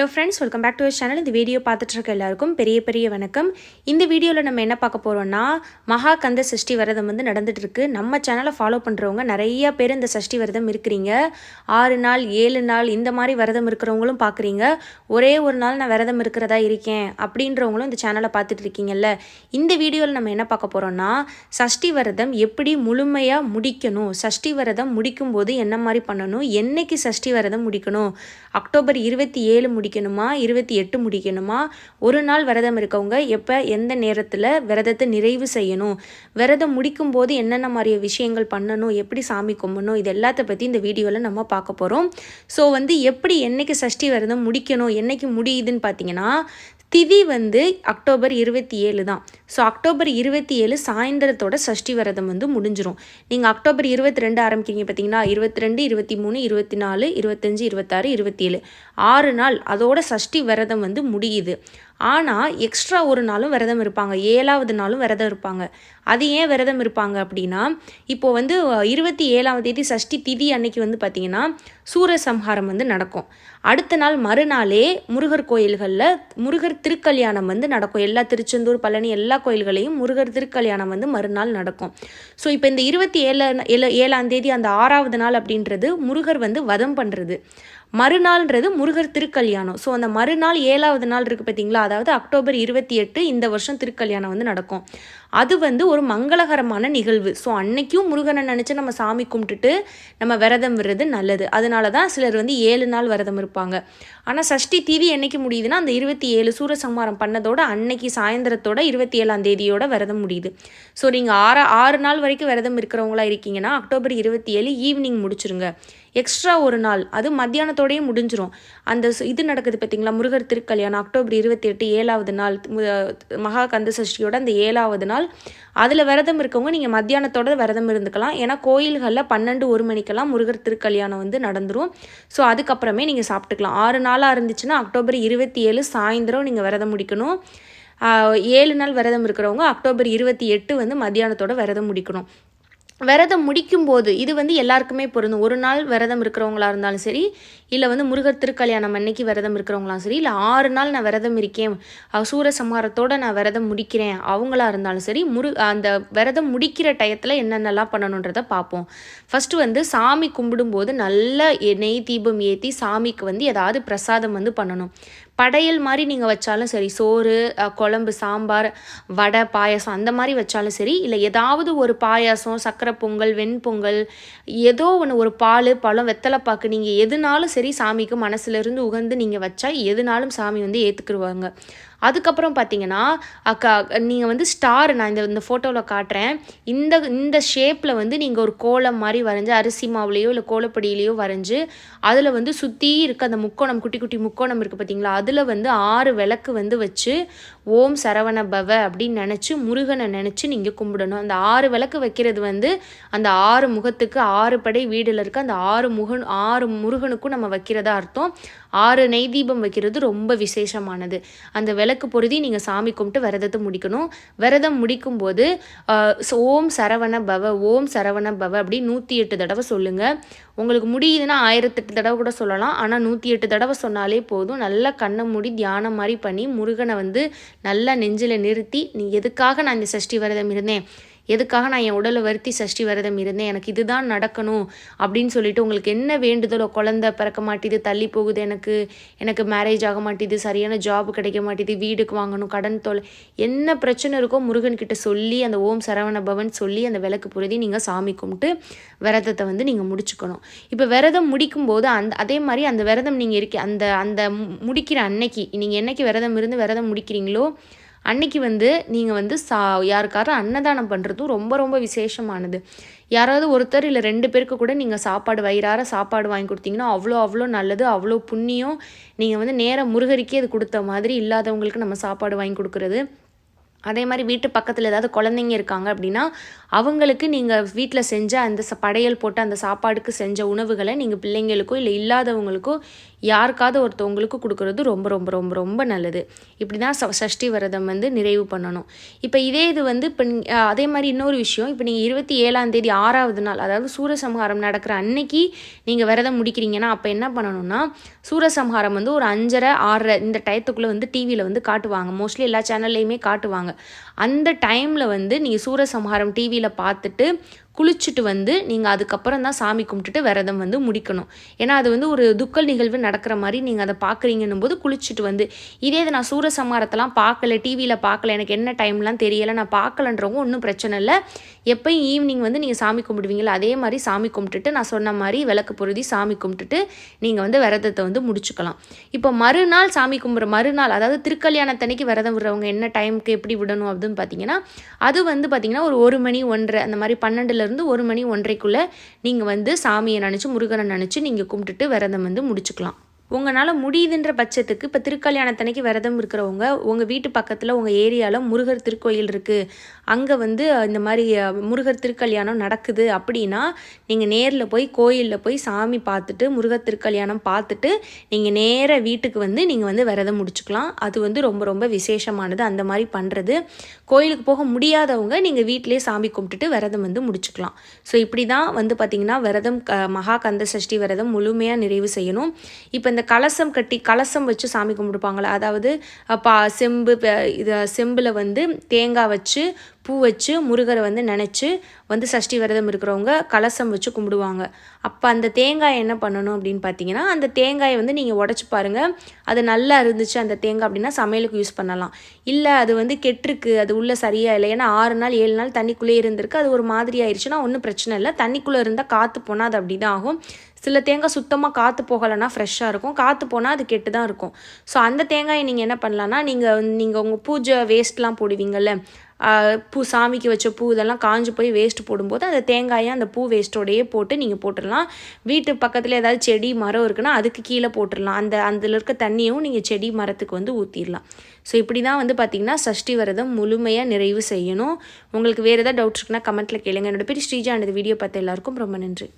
Hello friends welcome back to our channel இந்த video பார்த்துட்டு இருக்க எல்லாருக்கும் பெரிய பெரிய வணக்கம். இந்த வீடியோவில் நம்ம என்ன பார்க்க போகிறோம்னா மகா கந்த சஷ்டி விரதம் வந்து நடந்துட்டு இருக்கு நம்ம சேனலை ஃபாலோ பண்ணுறவங்க நிறைய பேர் இந்த சஷ்டி விரதம் இருக்கிறீங்க. ஆறு நாள் ஏழு நாள் இந்த மாதிரி விரதம் இருக்கிறவங்களும் பார்க்குறீங்க. ஒரே ஒரு நாள் நான் விரதம் இருக்கிறதா இருக்கேன் அப்படின்றவங்களும் இந்த சேனலை பார்த்துட்டு இருக்கீங்கல்ல இந்த வீடியோவில் நம்ம என்ன பார்க்க போகிறோம்னா சஷ்டி விரதம் எப்படி முழுமையாக முடிக்கணும்? சஷ்டி விரதம் முடிக்கும்போது என்ன மாதிரி பண்ணணும்? என்னைக்கு சஷ்டி விரதம் முடிக்கணும்? அக்டோபர் இருபத்தி ஏழு முடி முடிக்கணுமா? இருபத்தி எட்டு முடிக்கணுமா? ஒரு நாள் விரதம் இருக்கவங்க எப்போ எந்த நேரத்தில் விரதத்தை நிறைவு செய்யணும்? விரதம் முடிக்கும்போது என்னென்ன மாதிரி விஷயங்கள் பண்ணணும்? எப்படி சாமி கும்பிடணும்? இது எல்லாத்த பற்றி இந்த வீடியோவில் நம்ம பார்க்க போகிறோம் ஸோ வந்து எப்படி என்னைக்கு சஷ்டி விரதம் முடிக்கணும்? என்னைக்கு முடியுதுன்னு பார்த்தீங்கன்னா திதி வந்து அக்டோபர் இருபத்தி ஏழு தான். ஸோ அக்டோபர் இருபத்தி ஏழு சாயந்தரத்தோட சஷ்டி விரதம் வந்து முடிஞ்சிடும் நீங்கள் அக்டோபர் இருபத்தி ரெண்டு ஆரம்பிக்கிறீங்க பார்த்தீங்கன்னா இருபத்தி ரெண்டு இருபத்தி மூணு இருபத்தி நாலு இருபத்தஞ்சி இருபத்தாறு இருபத்தி ஏழு. ஆறு நாள் அதோட சஷ்டி விரதம் வந்து முடியுது. ஆனால் எக்ஸ்ட்ரா ஒரு நாளும் விரதம் இருப்பாங்க. ஏழாவது நாளும் விரதம் இருப்பாங்க. அது ஏன் விரதம் இருப்பாங்க அப்படின்னா இப்போது வந்து இருபத்தி ஏழாம் தேதி சஷ்டி திதி அன்னைக்கு வந்து பார்த்திங்கன்னா சூரசம்ஹாரம் வந்து நடக்கும். அடுத்த நாள் மறுநாளே முருகர் கோயில்களில் முருகர் திருக்கல்யாணம் வந்து நடக்கும். எல்லா திருச்செந்தூர் பழனி எல்லா கோயில்களையும் முருகர் திருக்கல்யாணம் வந்து மறுநாள் நடக்கும். ஸோ இப்போ இந்த இருபத்தி ஏழு ஏழு ஏழாம் தேதி அந்த ஆறாவது நாள் அப்படின்றது முருகர் வந்து வதம் பண்ணுறது மறுநாள்ன்றது முருகர் திருக்கல்யாணம். ஸோ அந்த மறுநாள் ஏழாவது நாள் இருக்குது பார்த்தீங்களா அதாவது அக்டோபர் இருபத்தி எட்டு இந்த வருஷம் திருக்கல்யாணம் வந்து நடக்கும். அது வந்து ஒரு மங்களகரமான நிகழ்வு. ஸோ அன்னைக்கும் முருகனை நினச்சி நம்ம சாமி கும்பிட்டுட்டு நம்ம விரதம் விடுறது நல்லது. அதனால தான் சிலர் வந்து ஏழு நாள் விரதம் இருப்பாங்க. ஆனால் சஷ்டி தீதி என்னைக்கு முடியுதுன்னா அந்த இருபத்தி ஏழு சூரசம்ஹாரம் பண்ணதோட அன்னைக்கு சாயந்தரத்தோட இருபத்தி ஏழாம் தேதியோட விரதம் முடியுது. ஸோ நீங்கள் ஆறு ஆறு நாள் வரைக்கும் விரதம் இருக்கிறவங்களா இருக்கீங்கன்னா அக்டோபர் இருபத்தி ஏழு ஈவினிங் முடிச்சிருங்க. எக்ஸ்ட்ரா ஒரு நாள். அது மத்தியானத்தோடையே முடிஞ்சிரும். அந்த இது நடக்குது பார்த்தீங்களா முருகர் திருக்கல்யாணம் அக்டோபர் இருபத்தி எட்டு ஏழாவது நாள். மகா கந்த சஷ்டியோட அந்த ஏழாவது நாள். அதில் விரதம் இருக்கவங்க நீங்கள் மத்தியானத்தோட விரதம் இருந்துக்கலாம். ஏன்னா கோயில்களில் பன்னெண்டு ஒரு மணிக்கெல்லாம் முருகர் திருக்கல்யாணம் வந்து நடந்துடும் ஸோ அதுக்கப்புறமே நீங்கள் சாப்பிட்டுக்கலாம். ஆறு நாளாக இருந்துச்சுன்னா அக்டோபர் இருபத்தி ஏழு சாயந்தரம் நீங்கள் விரதம் முடிக்கணும். ஏழு நாள் விரதம் இருக்கிறவங்க அக்டோபர் இருபத்தி எட்டு வந்து மத்தியானத்தோட விரதம் முடிக்கணும். விரதம் முடிக்கும்போது இது வந்து எல்லாருக்குமே பொருந்தும். ஒரு நாள் விரதம் இருக்கிறவங்களா இருந்தாலும் சரி இல்லை வந்து முருகர் திருக்கல்யாணம் அன்னைக்கு விரதம் இருக்கிறவங்களாம் சரி இல்லை ஆறு நாள் நான் விரதம் இருக்கேன் சூரசம்ஹாரத்தோடு நான் விரதம் முடிக்கிறேன் அவங்களா இருந்தாலும் சரி முரு அந்த விரதம் முடிக்கிற டயத்தில் என்னென்னலாம் பண்ணணுன்றதை பார்ப்போம் ஃபஸ்ட்டு வந்து சாமி கும்பிடும்போது நல்ல நெய் தீபம் ஏற்றி சாமிக்கு வந்து ஏதாவது பிரசாதம் வந்து பண்ணணும். படையல் மாதிரி நீங்கள் வச்சாலும் சரி சோறு குழம்பு சாம்பார் வடை பாயசம் அந்த மாதிரி வச்சாலும் சரி இல்லை ஏதாவது ஒரு பாயாசம் சக்கரை பொங்கல் வெண்பொங்கல் ஏதோ ஒன்று ஒரு பால் பழம் வெத்தலைப்பாக்கு நீங்கள் எதுனாலும் சரி சாமிக்கு மனசுலேருந்து உகந்து நீங்கள் வச்சா எதுனாலும் சாமி வந்து ஏற்றுக்குருவாங்க அதுக்கப்புறம் பார்த்தீங்கன்னா அக்கா நீங்கள் வந்து ஸ்டார் நான் இந்த இந்த ஃபோட்டோவில் காட்டுறேன். இந்த இந்த ஷேப்பில் வந்து நீங்கள் ஒரு கோலம் மாதிரி வரைஞ்சி அரிசி மாவுலேயோ இல்லை கோலப்படியிலையோ வரைஞ்சி அதில் வந்து சுற்றி இருக்க அந்த முக்கோணம் குட்டி குட்டி முக்கோணம் இருக்குது பார்த்தீங்களா அதில் வந்து ஆறு விளக்கு வந்து வச்சு ஓம் சரவண பவ அப்படின்னு நினச்சி முருகனை நினச்சி நீங்கள் கும்பிடணும். அந்த ஆறு விளக்கு வைக்கிறது வந்து அந்த ஆறு முகத்துக்கு ஆறு படை வீடில் இருக்க அந்த ஆறு முகன் ஆறு முருகனுக்கும் நம்ம வைக்கிறதா அர்த்தம். ஆறு நெய் தீபம் வைக்கிறது ரொம்ப விசேஷமானது. அந்த விளக்கு பொருதி நீங்கள் சாமி கும்பிட்டு விரதத்தை முடிக்கணும். விரதம் முடிக்கும்போது ஓம் சரவண பவ ஓம் சரவண பவ அப்படி நூற்றி எட்டு தடவை சொல்லுங்கள் உங்களுக்கு முடியுதுன்னா ஆயிரத்தெட்டு தடவை கூட சொல்லலாம். ஆனால் நூற்றி எட்டு தடவை சொன்னாலே போதும். நல்லா கண்ணை மூடி தியானம் மாதிரி பண்ணி முருகனை வந்து நல்லா நெஞ்சில் நிறுத்தி நீ எதுக்காக நான் இந்த சஷ்டி விரதம் இருந்தேன்? எதுக்காக நான் என் உடலை வருத்தி சஷ்டி விரதம் இருந்தேன்? எனக்கு இதுதான் நடக்கணும் அப்படின்னு சொல்லிட்டு உங்களுக்கு என்ன வேண்டுதலோ குழந்த பிறக்க மாட்டேது தள்ளி போகுது எனக்கு எனக்கு மேரேஜ் ஆக மாட்டேது சரியான ஜாப் கிடைக்க மாட்டேது வீடுக்கு வாங்கணும் கடன் தொலை என்ன பிரச்சனை இருக்கோ முருகன் கிட்ட சொல்லி அந்த ஓம் சரவண பவன் சொல்லி அந்த விளக்கு புரதி நீங்கள் சாமி கும்பிட்டு விரதத்தை வந்து நீங்கள் முடிச்சுக்கணும். இப்போ விரதம் முடிக்கும்போது அந்த அதே மாதிரி அந்த விரதம் நீங்கள் இருக்க அந்த அந்த முடிக்கிற அன்னைக்கு நீங்கள் என்னைக்கு விரதம் இருந்து விரதம் முடிக்கிறீங்களோ அன்னைக்கு வந்து நீங்கள் வந்து சா யாருக்காரும் அன்னதானம் பண்ணுறதும் ரொம்ப ரொம்ப விசேஷமானது. யாராவது ஒருத்தர் இல்லை ரெண்டு பேருக்கு கூட நீங்கள் சாப்பாடு வயிறார சாப்பாடு வாங்கி கொடுத்தீங்கன்னா அவ்வளோ அவ்வளோ நல்லது அவ்வளோ புண்ணியம். நீங்கள் வந்து நேரம் முருகருக்கே அது கொடுத்த மாதிரி இல்லாதவங்களுக்கு நம்ம சாப்பாடு வாங்கி கொடுக்குறது. அதே மாதிரி வீட்டு பக்கத்தில் ஏதாவது குழந்தைங்க இருக்காங்க அப்படின்னா அவங்களுக்கு நீங்கள் வீட்டில் செஞ்ச அந்த ச படையல் போட்டு அந்த சாப்பாடுக்கு செஞ்ச உணவுகளை நீங்கள் பிள்ளைங்களுக்கோ இல்லை இல்லாதவங்களுக்கோ யாருக்காவது ஒருத்தவங்களுக்கு கொடுக்குறது ரொம்ப ரொம்ப ரொம்ப ரொம்ப நல்லது. இப்படி தான் சஷ்டி விரதம் வந்து நிறைவு பண்ணணும். இப்போ இதே இது வந்து இப்போ அதே மாதிரி இன்னொரு விஷயம். இப்போ நீங்கள் இருபத்தி ஏழாம் தேதி ஆறாவது நாள் அதாவது சூரசம்ஹாரம் நடக்கிற அன்னைக்கு நீங்கள் விரதம் முடிக்கிறீங்கன்னா அப்போ என்ன பண்ணணும்னா சூரசம்ஹாரம் வந்து ஒரு அஞ்சரை ஆறரை இந்த டயத்துக்குள்ளே வந்து டிவியில் வந்து காட்டுவாங்க. மோஸ்ட்லி எல்லா சேனல்லையுமே காட்டுவாங்க. அந்த டைமில் வந்து நீங்கள் சூரசம்ஹாரம் டிவியில் பார்த்துட்டு குளிச்சுட்டு வந்து நீங்கள் அதுக்கப்புறம் தான் சாமி கும்பிட்டுட்டு விரதம் வந்து முடிக்கணும். ஏன்னா அது வந்து ஒரு துக்கல் நிகழ்வு நடக்கிற மாதிரி நீங்கள் அதை பார்க்குறீங்கன்னும் போது குளிச்சுட்டு வந்து இதே இது நான் சூரசம்ஹாரத்தெல்லாம் பார்க்கல டிவியில் பார்க்கல எனக்கு என்ன டைம்லாம் தெரியலை நான் பார்க்கலன்றவங்க ஒன்றும் பிரச்சனை இல்லை. எப்போயும் ஈவினிங் வந்து நீங்கள் சாமி கும்பிடுவீங்களா அதே மாதிரி சாமி கும்பிட்டுட்டு நான் சொன்ன மாதிரி விளக்கு பொருதி சாமி கும்பிட்டுட்டு நீங்கள் வந்து விரதத்தை வந்து முடிச்சுக்கலாம். இப்போ மறுநாள் சாமி கும்பிட்ற மறுநாள் அதாவது திருக்கல்யாணத்தன்னைக்கு விரதம் விடுறவங்க என்ன டைமுக்கு எப்படி விடணும் அப்படின்னு பார்த்தீங்கன்னா அது வந்து பார்த்திங்கன்னா ஒரு ஒரு மணி ஒன்றரை அந்த மாதிரி பன்னெண்டுலேருந்து ஒரு மணி ஒன்றைக்குள்ளே நீங்கள் வந்து சாமியை நினச்சி முருகனை நினச்சி நீங்கள் கும்பிட்டுட்டு விரதம் வந்து முடிச்சுக்கலாம். உங்களால் முடியுதுன்ற பட்சத்துக்கு இப்போ திருக்கல்யாணத்தன்னைக்கு விரதம் இருக்கிறவங்க உங்கள் வீட்டு பக்கத்தில் உங்கள் ஏரியாவில் முருகர் திருக்கோயில் இருக்குது அங்கே வந்து இந்த மாதிரி முருகர் திருக்கல்யாணம் நடக்குது அப்படின்னா நீங்கள் நேரில் போய் கோயிலில் போய் சாமி பார்த்துட்டு முருகர் திருக்கல்யாணம் பார்த்துட்டு நீங்கள் நேர வீட்டுக்கு வந்து நீங்கள் வந்து விரதம் முடிச்சுக்கலாம். அது வந்து ரொம்ப ரொம்ப விசேஷமானது. அந்த மாதிரி பண்ணுறது கோயிலுக்கு போக முடியாதவங்க நீங்கள் வீட்டிலே சாமி கும்பிட்டுட்டு விரதம் வந்து முடிச்சுக்கலாம். ஸோ இப்படி தான் வந்து பார்த்திங்கன்னா விரதம் மகா கந்த சஷ்டி விரதம் முழுமையாக நிறைவு செய்யணும். இப்போ இந்த இந்த கலசம் கட்டி கலசம் வச்சு சாமி கும்பிடுப்பாங்களே. அதாவது பா செம்பு இது செம்பில் வந்து தேங்காய் வச்சு பூ வச்சு முருகரை வந்து நினச்சி வந்து சஷ்டி விரதம் இருக்கிறவங்க கலசம் வச்சு கும்பிடுவாங்க. அப்போ அந்த தேங்காய் என்ன பண்ணணும் அப்படின்னு பார்த்தீங்கன்னா அந்த தேங்காயை வந்து நீங்கள் உடச்சி பாருங்கள் அது நல்லா இருந்துச்சு அந்த தேங்காய் அப்படின்னா சமையலுக்கு யூஸ் பண்ணலாம். இல்லை அது வந்து கெட்டிருக்கு அது உள்ளே சரியாக இல்லை. ஏன்னா ஆறு நாள் ஏழு நாள் தண்ணிக்குள்ளே இருந்திருக்கு. அது ஒரு மாதிரி ஆயிடுச்சுன்னா ஒன்றும் பிரச்சனை இல்லை. தண்ணிக்குள்ளே இருந்தால் காற்று போனால் அது அப்படி தான் ஆகும். சில தேங்காய் சுத்தமாக காற்று போகலைன்னா ஃப்ரெஷ்ஷாக இருக்கும். காற்று போனால் அது கெட்டு தான் இருக்கும். ஸோ அந்த தேங்காயை நீங்கள் என்ன பண்ணலான்னா நீங்கள் நீங்கள் உங்கள் பூஜை வேஸ்ட்லாம் போடுவீங்கள்ல பூ சாமிக்கு வச்ச பூ இதெல்லாம் காஞ்சு போய் வேஸ்ட் போடும்போது அந்த தேங்காயை அந்த பூ வேஸ்ட்டோடையே போட்டு நீங்கள் போட்டுடலாம். வீட்டு பக்கத்தில் ஏதாவது செடி மரம் இருக்குன்னா அதுக்கு கீழே போட்டுடலாம். அந்த அதில் இருக்க தண்ணியும் நீங்கள் செடி மரத்துக்கு வந்து ஊற்றிடலாம் ஸோ இப்படி தான் வந்து பார்த்திங்கன்னா சஷ்டி விரதம் முழுமையாக நிறைவு செய்யணும். உங்களுக்கு வேறு ஏதாவது டவுட்ஸ் இருக்குன்னா கமெண்ட்டில் கேளுங்க. என்னோட பேர் ஸ்ரீஜா. அந்த வீடியோ பார்த்த எல்லாருக்கும் ரொம்ப நன்றி.